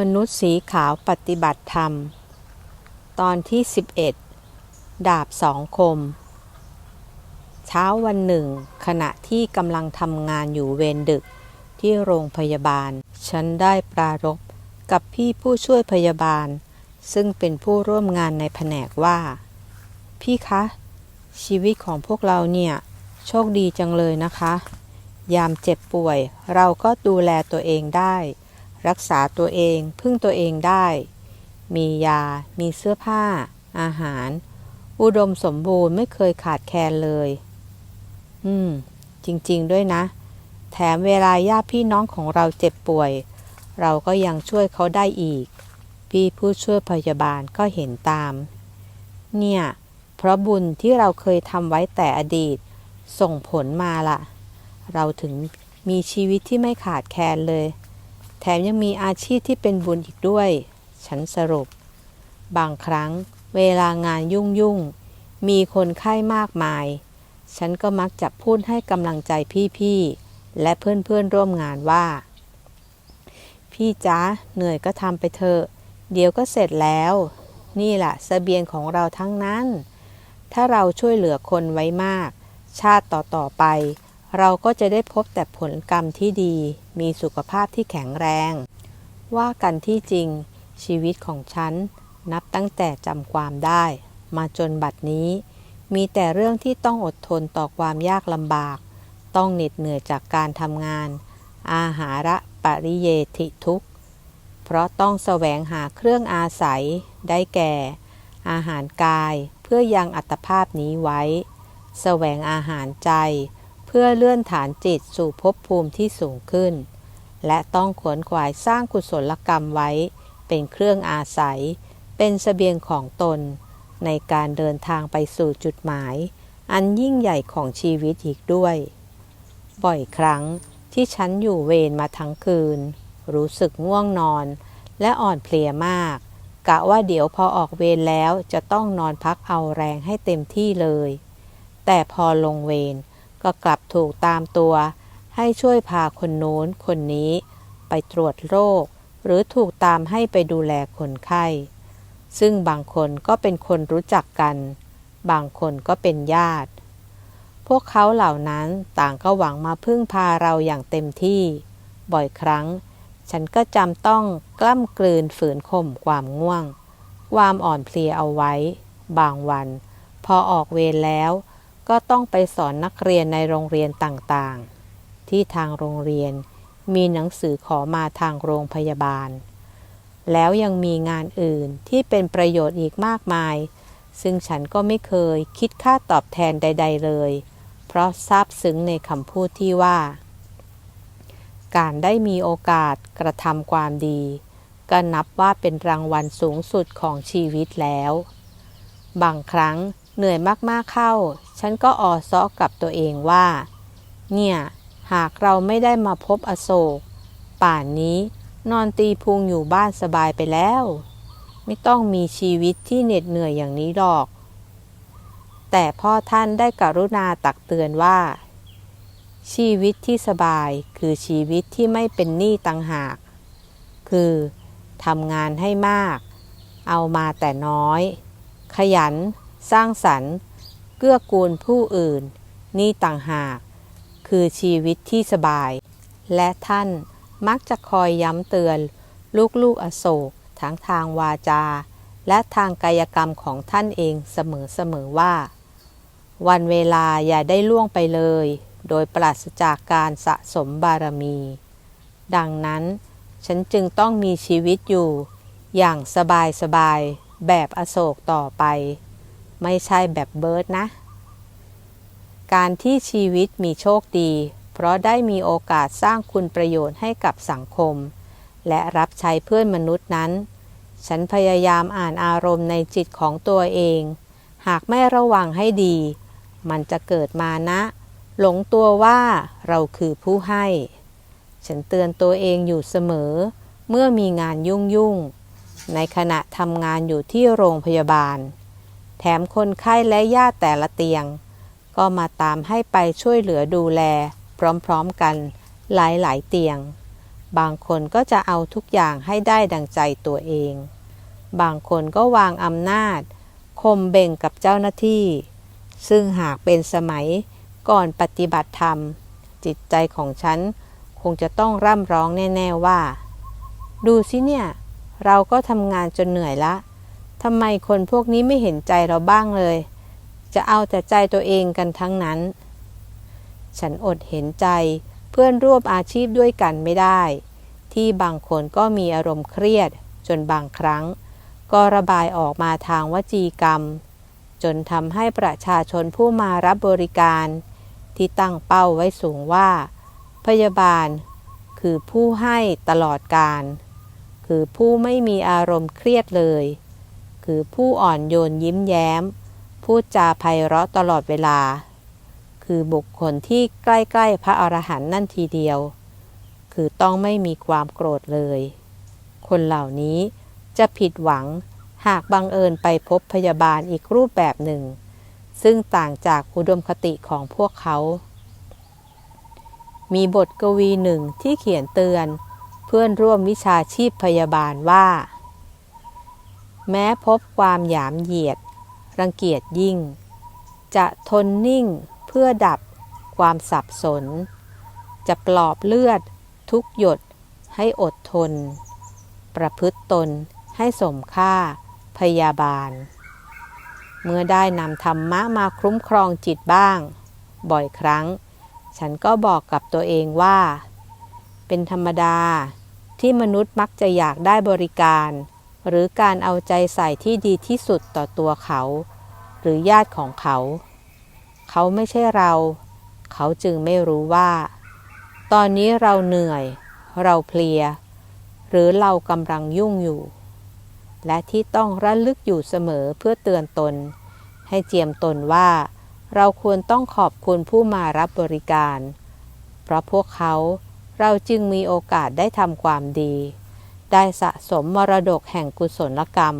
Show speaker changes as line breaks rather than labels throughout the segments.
มนุษย์สีขาวปฏิบัติธรรม ตอนที่ 11 ดาบสองคม เช้าวันหนึ่ง ขณะที่กำลังทำงานอยู่เวรดึกที่โรงพยาบาล ฉันได้ปรารบกับพี่ผู้ช่วยพยาบาล ซึ่งเป็นผู้ร่วมงานในแผนกว่า พี่คะ ชีวิตของพวกเราเนี่ย โชคดีจังเลยนะคะ ยามเจ็บป่วยเราก็ดูแลตัวเองได้ รักษาตัวเองพึ่งตัวเองได้ มียา มีเสื้อผ้า อาหาร อุดมสมบูรณ์ไม่เคยขาดแคลนเลย อืม จริงๆด้วยนะ แถมเวลาญาติพี่น้องของเราเจ็บป่วย เราก็ยังช่วยเขาได้อีก พี่ผู้ช่วยพยาบาลก็เห็นตาม เนี่ย เพราะบุญที่เราเคยทำไว้แต่อดีต ส่งผลมาล่ะ เราถึงมีชีวิตที่ไม่ขาดแคลนเลย แถมยังมีอาชีพที่เป็นบุญอีกด้วย ฉันสรุป บางครั้งเวลางานยุ่งยุ่งมีคนไข้มากมาย ฉันก็มักจะพูดให้กำลังใจพี่ๆ และเพื่อนๆร่วมงานว่า พี่จ๊ะเหนื่อยก็ทำไปเถอะ เดี๋ยวก็เสร็จแล้ว นี่แหละเสบียงของเราทั้งนั้น ถ้าเราช่วยเหลือคนไว้มาก ชาติต่อๆไป เราก็จะได้พบแต่ผลกรรมที่ดี มีสุขภาพที่แข็งแรง ว่ากันที่จริง ชีวิตของฉัน นับตั้งแต่จำความได้ มาจนบัดนี้ มีแต่เรื่องที่ต้องอดทนต่อความยากลำบาก ต้องเหน็ดเหนื่อยจากการทำงาน อาหาระปริเยติทุกข์ เพราะต้องแสวงหาเครื่องอาศัย ได้แก่ อาหารกายเพื่อยังอัตภาพนี้ไว้ แสวงอาหารใจ พื่อเลื่อนฐานจิตสู่ภพภูมิที่สูงขึ้น และต้องขวนขวายสร้างกุศลกรรมไว้ เป็นเครื่องอาศัย เป็นสเสบียงของตน ในการเดินทางไปสู่จุดหมาย อันยิ่งใหญ่ของชีวิตอีกด้วย บ่อยครั้งที่ฉันอยู่เวรมาทั้งคืน รู้สึกง่วงนอน และอ่อนเพลียมาก กะว่าเดี๋ยวพอออกเวรแล้วจะต้องนอนพักเอาแรงให้เต็มที่เลย แต่พอลงเวร ก็กลับถูกตามตัว ให้ช่วยพาคนโน้นคนนี้ ไปตรวจโรค หรือถูกตามให้ไปดูแลคนไข้ ซึ่งบางคนก็เป็นคนรู้จักกัน บางคนก็เป็นญาติ พวกเขาเหล่านั้นต่างก็หวังมาพึ่งพาเราอย่างเต็มที่ บ่อยครั้ง ฉันก็จำต้องกล้ำกลืนฝืนข่มความง่วง ความอ่อนเพลียเอาไว้ บางวัน พอออกเวรแล้ว ก็ต้องไปสอนนักเรียนในโรงเรียนต่างๆ ที่ทางโรงเรียนมีหนังสือขอมาทางโรงพยาบาล แล้วยังมีงานอื่นที่เป็นประโยชน์อีกมากมาย ซึ่งฉันก็ไม่เคยคิดค่าตอบแทนใด ๆ เลย เพราะซาบซึ้งในคำพูดที่ว่า การได้มีโอกาสกระทำความดี ก็นับว่าเป็นรางวัลสูงสุดของชีวิตแล้ว บางครั้งเหนื่อยมากๆเข้า ฉันก็ออซ้อกับตัวเองว่า เนี่ย หากเราไม่ได้มาพบอโศก ป่านนี้นอนตีพุงอยู่บ้านสบายไปแล้ว ไม่ต้องมีชีวิตที่เหน็ดเหนื่อยอย่างนี้หรอก แต่พ่อท่านได้กรุณาตักเตือนว่า ชีวิตที่สบายคือชีวิตที่ไม่เป็นหนี้ตังหาก คือทำงานให้มาก เอามาแต่น้อย ขยัน สร้างสรรค์ เกื้อกูลผู้อื่น นี่ต่างหาก คือชีวิตที่สบาย และท่านมักจะคอยย้ำเตือน ลูกๆอโศกทั้งทางวาจา และทางกายกรรมของท่านเองเสมอๆว่า วันเวลาอย่าได้ล่วงไปเลย โดยปราศจากการสะสมบารมี ดังนั้นฉันจึงต้องมีชีวิตอยู่ อย่างสบายๆแบบอโศกต่อไป ไม่ใช่แบบเบิร์ดนะ การที่ชีวิตมีโชคดี เพราะได้มีโอกาสสร้างคุณประโยชน์ให้กับสังคม และรับใช้เพื่อนมนุษย์นั้น ฉันพยายามอ่านอารมณ์ในจิตของตัวเอง หากไม่ระวังให้ดี มันจะเกิดมานะ หลงตัวว่าเราคือผู้ให้ ฉันเตือนตัวเองอยู่เสมอ เมื่อมีงานยุ่งยุ่งในขณะทำงานอยู่ที่โรงพยาบาล ถมคนไข้และญาติแต่ละเตียง ก็มาตามให้ไปช่วยเหลือดูแล พร้อมๆกันหลายๆเตียง บางคนก็จะเอาทุกอย่างให้ได้ดังใจตัวเอง บางคนก็วางอำนาจ คมเบ่งกับเจ้าหน้าที่ ซึ่งหากเป็นสมัยก่อนปฏิบัติธรรม จิตใจของฉันคงจะต้องร่ำร้องแน่ ๆว่า ดูสิเนี่ย เราก็ทำงานจนเหนื่อยละ ทำไมคนพวกนี้ไม่เห็นใจเราบ้างเลย จะเอาแต่ใจตัวเองกันทั้งนั้น ฉันอดเห็นใจเพื่อนร่วมอาชีพด้วยกันไม่ได้ ที่บางคนก็มีอารมณ์เครียด จนบางครั้ง ก็ระบายออกมาทางวจีกรรม จนทำให้ประชาชนผู้มารับบริการ ที่ตั้งเป้าไว้สูงว่า พยาบาล คือผู้ให้ตลอดการ คือผู้ไม่มีอารมณ์เครียดเลย คือผู้อ่อนโยนยิ้มแย้ม พูดจาไพเราะตลอดเวลา คือบุคคลที่ใกล้ๆพระอรหันต์นั่นทีเดียว คือต้องไม่มีความโกรธเลย คนเหล่านี้จะผิดหวังหากบังเอิญไปพบพยาบาลอีกรูปแบบหนึ่ง ซึ่งต่างจากอุดมคติของพวกเขา มีบทกวีหนึ่งที่เขียนเตือน เพื่อนร่วมวิชาชีพพยาบาลว่า แม้พบความหยามเหยียด รังเกียจยิ่ง จะทนนิ่งเพื่อดับความสับสน จะปลอบเลือดทุกหยดให้อดทน ประพฤติตนให้สมค่าพยาบาล เมื่อได้นำธรรมะมาคุ้มครองจิตบ้าง บ่อยครั้ง ฉันก็บอกกับตัวเองว่า เป็นธรรมดาที่มนุษย์มักจะอยากได้บริการ หรือการเอาใจใส่ที่ดีที่สุดต่อตัวเขา หรือญาติของเขา เขาไม่ใช่เรา เขาจึงไม่รู้ว่า ตอนนี้เราเหนื่อย เราเพลีย หรือเรากำลังยุ่งอยู่ และที่ต้องระลึกอยู่เสมอเพื่อเตือนตน ให้เจียมตนว่า เราควรต้องขอบคุณผู้มารับบริการ เพราะพวกเขาเราจึงมีโอกาสได้ทำความดี ได้สะสมมรดกแห่งกุศลกรรม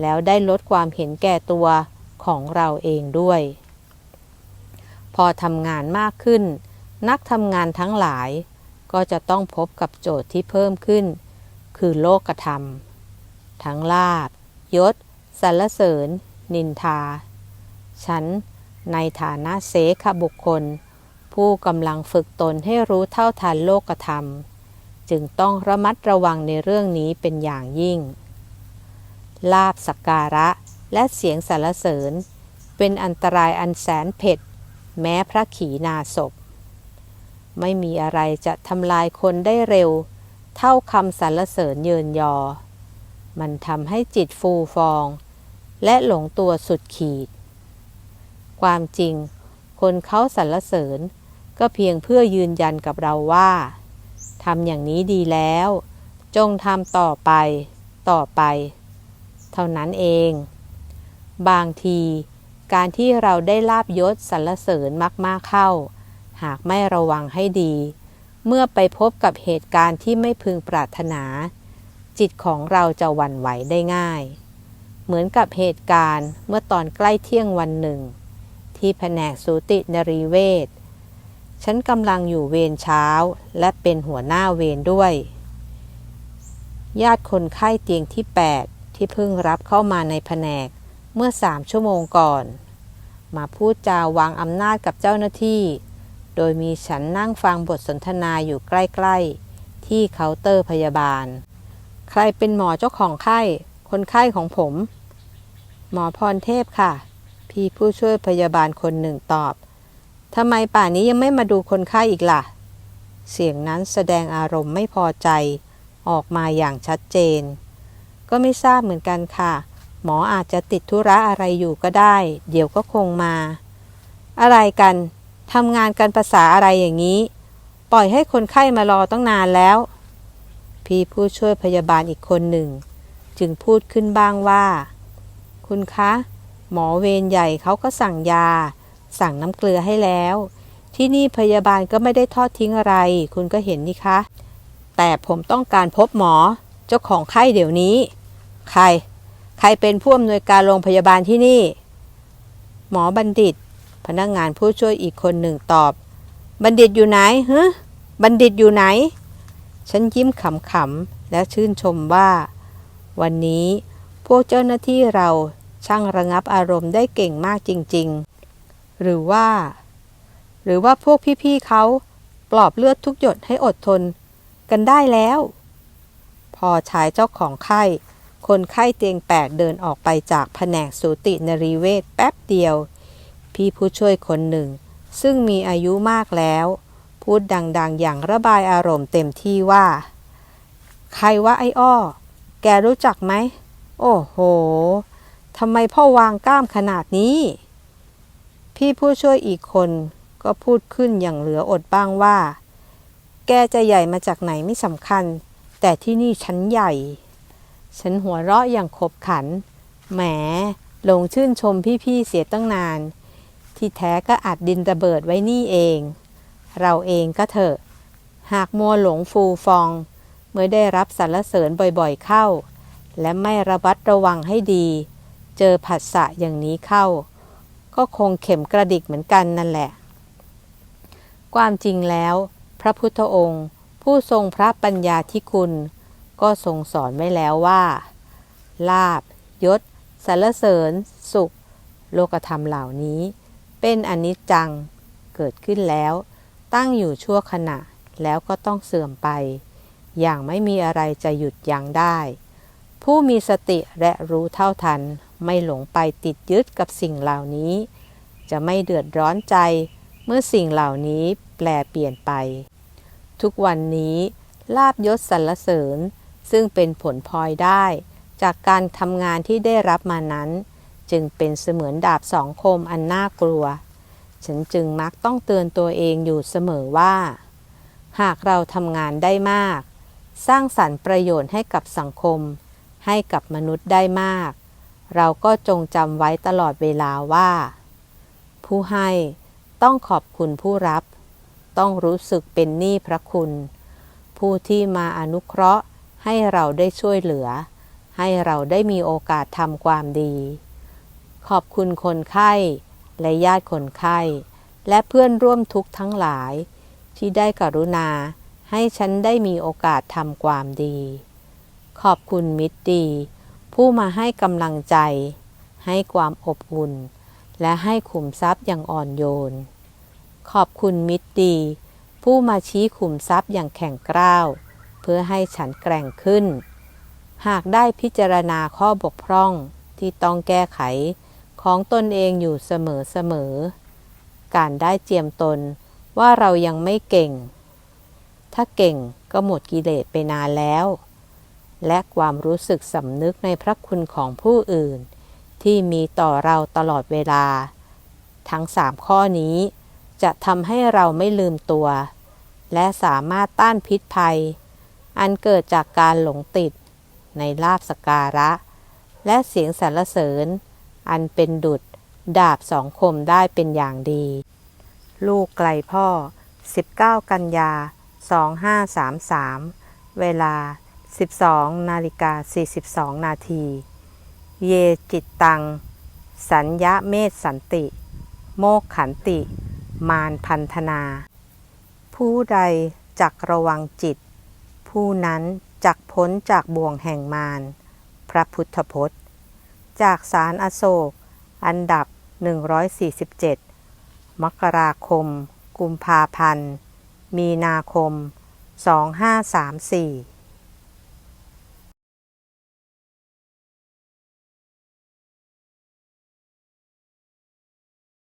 แล้วได้ลดความเห็นแก่ตัวของเราเองด้วย พอทำงานมากขึ้น นักทำงานทั้งหลาย ก็จะต้องพบกับโจทย์ที่เพิ่มขึ้น คือโลกธรรม ทั้งลาบยศสรรเสริญ นินทา ฉัน ในฐานะเสขบุคคล ผู้กำลังฝึกตนให้รู้เท่าทันโลกธรรม จึงต้องระมัดระวังในเรื่องนี้เป็นอย่างยิ่ง ลาบสักการะและเสียงสรรเสริญ เป็นอันตรายอันแสนเผ็ด แม้พระขีณาศพ ไม่มีอะไรจะทำลายคนได้เร็ว เท่าคำสรรเสริญเยินยอ มันทำให้จิตฟูฟอง และหลงตัวสุดขีด ความจริง คนเขาสรรเสริญก็เพียงเพื่อยืนยันกับเราว่า ทำอย่างนี้ดีแล้ว จงทำต่อไป ต่อไป เท่านั้นเอง บางที การที่เราได้ลาบยศสรรเสริญมาก ๆ เข้า หากไม่ระวังให้ดี เมื่อไปพบกับเหตุการณ์ที่ไม่พึงปรารถนา จิตของเราจะหวั่นไหวได้ง่าย เหมือนกับเหตุการณ์เมื่อตอนใกล้เที่ยงวันหนึ่ง ที่แผนกสูตินรีเวช ฉันกำลังอยู่เวรเช้าและเป็นหัวหน้าเวรด้วย ญาติคนไข้เตียงที่ 8 ที่เพิ่งรับเข้ามาในแผนกเมื่อสามชั่วโมงก่อน มาพูดจาวางอำนาจกับเจ้าหน้าที่ โดยมีฉันนั่งฟังบทสนทนาอยู่ใกล้ๆ ที่เคาน์เตอร์พยาบาล ใครเป็นหมอเจ้าของไข้ คนไข้ของผม หมอพรเทพค่ะ พี่ผู้ช่วยพยาบาลคนหนึ่งตอบ ทำไมป่านี้ยังไม่มาดูคนไข้อีกล่ะ เสียงนั้นแสดงอารมณ์ไม่พอใจ ออกมาอย่างชัดเจน ก็ไม่ทราบเหมือนกันค่ะ หมออาจจะติดธุระอะไรอยู่ก็ได้ เดี๋ยวก็คงมา อะไรกันทำงานกันภาษาอะไรอย่างนี้ ปล่อยให้คนไข้มารอต้องนานแล้ว พี่ผู้ช่วยพยาบาลอีกคนหนึ่ง จึงพูดขึ้นบ้างว่า คุณคะ หมอเวรใหญ่เขาก็สั่งยา สั่งน้ำเกลือให้แล้ว ที่นี่พยาบาลก็ไม่ได้ทอดทิ้งอะไร คุณก็เห็นนี่คะ แต่ผมต้องการพบหมอ เจ้าของไข้เดี๋ยวนี้ ใคร ใครเป็นผู้อำนวยการโรงพยาบาลที่นี่ หมอบัณฑิต พนักงานผู้ช่วยอีกคนหนึ่งตอบ บัณฑิตอยู่ไหนฮะบัณฑิตอยู่ไหน ฉันยิ้มขำๆและชื่นชมว่า วันนี้พวกเจ้าหน้าที่เราช่างระงับอารมณ์ได้เก่งมากจริง ๆ หรือว่า หรือว่าพวกพี่ๆเขาปลอบเลือดทุกหยดให้อดทน กันได้แล้ว พอชายเจ้าของไข้ คนไข้เตียงแปดเดินออกไปจากแผนกสูตินรีเวชแป๊บเดียว พี่ผู้ช่วยคนหนึ่ง ซึ่งมีอายุมากแล้ว พูดดังๆ อย่างระบายอารมณ์เต็มที่ว่า ใครวะไอ้อ้อ แกรู้จักไหม โอ้โหทำไมพ่อวางกล้ามขนาดนี้ พี่ผู้ช่วยอีกคนก็พูดขึ้นอย่างเหลืออดบ้างว่า แกจะใหญ่มาจากไหนไม่สำคัญ แต่ที่นี่ฉันใหญ่ ฉันหัวเราะอย่างขบขัน แหมหลงชื่นชมพี่ๆเสียตั้งนาน ที่แท้ก็อัดดินระเบิดไว้นี่เอง เราเองก็เถอะ หากมัวหลงฟูฟอง เมื่อได้รับสรรเสริญบ่อยๆเข้า และไม่ระวัดระวังให้ดี เจอผัสสะอย่างนี้เข้า ก็คงเข็มกระดิกเหมือนกันนั่นแหละ ความจริงแล้ว พระพุทธองค์ ผู้ทรงพระปัญญาที่คุณ ก็ทรงสอนไว้แล้วว่า ลาบยศสรรเสริญ สุข โลกธรรมเหล่านี้ เป็นอนิจจังเกิดขึ้นแล้ว ตั้งอยู่ชั่วขณะแล้วก็ต้องเสื่อมไป อย่างไม่มีอะไรจะหยุดยั้งได้ ผู้มีสติและรู้เท่าทัน ไม่หลงไปติดยึดกับสิ่งเหล่านี้ จะไม่เดือดร้อนใจ เมื่อสิ่งเหล่านี้แปลเปลี่ยนไป ทุกวันนี้ลาบยศสรรเสริญ ซึ่งเป็นผลพลอยได้ จากการทำงานที่ได้รับมานั้น จึงเป็นเสมือนดาบสองคมอันน่ากลัว ฉันจึงมักต้องเตือนตัวเองอยู่เสมอว่า หากเราทำงานได้มาก สร้างสรรค์ประโยชน์ให้กับสังคม ให้กับมนุษย์ได้มาก เราก็จงจำไว้ตลอดเวลาว่า ผู้ให้ต้องขอบคุณผู้รับ ต้องรู้สึกเป็นหนี้พระคุณ ผู้ที่มาอนุเคราะห์ให้เราได้ช่วยเหลือ ให้เราได้มีโอกาสทำความดี ขอบคุณคนไข้และญาติคนไข้ และเพื่อนร่วมทุกข์ทั้งหลาย ที่ได้กรุณาให้ฉันได้มีโอกาสทำความดี ขอบคุณมิตรดี ผู้มาให้กำลังใจ ให้ความอบอุ่น และให้ขุมทรัพย์อย่างอ่อนโยน ขอบคุณมิตรดี ผู้มาชี้ขุมทรัพย์อย่างแข็งกร้าว เพื่อให้ฉันแกร่งขึ้น หากได้พิจารณาข้อบกพร่องที่ต้องแก้ไขของตนเองอยู่เสมอๆการได้เจียมตนว่าเรายังไม่เก่ง ถ้าเก่งก็หมดกิเลสไปนานแล้ว และความรู้สึกสำนึกในพระคุณของผู้อื่น ที่มีต่อเราตลอดเวลา ทั้งสามข้อนี้ จะทำให้เราไม่ลืมตัว และสามารถต้านพิษภัย อันเกิดจากการหลงติด ในลาบสการะ และเสียงสรรเสริญ อันเป็นดุดดาบสองคมได้เป็นอย่างดี ลูกไกลพ่อ 19 กันยา 2533 เวลา 12 นาฬิกา 42 นาที เยจิตตัง สัญญาเมธสันติ โมกขันติ มานพันธนา ผู้ใดจักระวังจิต ผู้นั้นจักพ้นจากบ่วงแห่งมาร พระพุทธพจน์ จากสารอโศก อันดับ 147 มกราคม กุมภาพันธ์ มีนาคม 2534